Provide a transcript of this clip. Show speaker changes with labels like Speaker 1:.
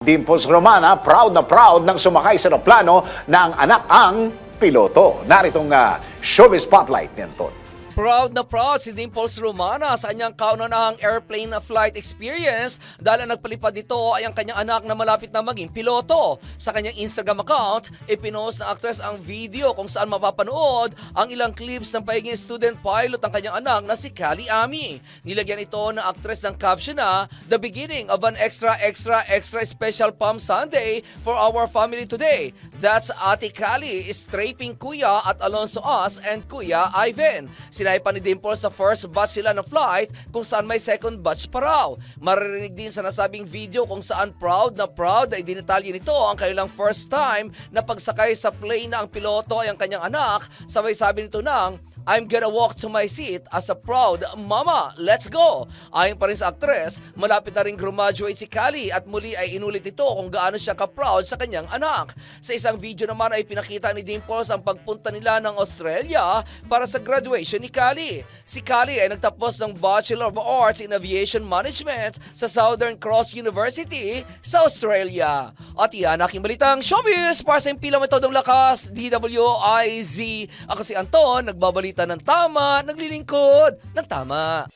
Speaker 1: Dimples Romana, proud na proud nang sumakay sa plano ng anak ang piloto. Naritong uh, showbiz spotlight nito.
Speaker 2: Proud na proud si Dimples Romana sa kanyang kaunanahang airplane flight experience dahil ang nagpalipad nito ay ang kanyang anak na malapit na maging piloto. Sa kanyang Instagram account, ipinost ng actress ang video kung saan mapapanood ang ilang clips ng pagiging student pilot ng kanyang anak na si Kali Ami. Nilagyan ito ng actress ng caption na The beginning of an extra extra extra special Palm Sunday for our family today. That's Ate Kali, Straping Kuya at Alonso Us and Kuya Ivan. Pa ni Dimple sa first batch sila ng flight kung saan may second batch pa raw. Maririnig din sa nasabing video kung saan proud na proud na idinitalye nito ang kanilang first time na pagsakay sa plane na ang piloto ay ang kanyang anak. Sabay sabi nito ng I'm gonna walk to my seat as a proud mama. Let's go! Ayon pa rin sa aktres, malapit na rin graduate si Kali at muli ay inulit ito kung gaano siya ka-proud sa kanyang anak. Sa isang video naman ay pinakita ni Dimples ang pagpunta nila ng Australia para sa graduation ni Kali. Si Kali ay nagtapos ng Bachelor of Arts in Aviation Management sa Southern Cross University sa Australia. At yan aking balitang showbiz para sa impila metodong lakas, DWIZ. Ako si Anton, nagbabalita ng tama, naglilingkod ng tama.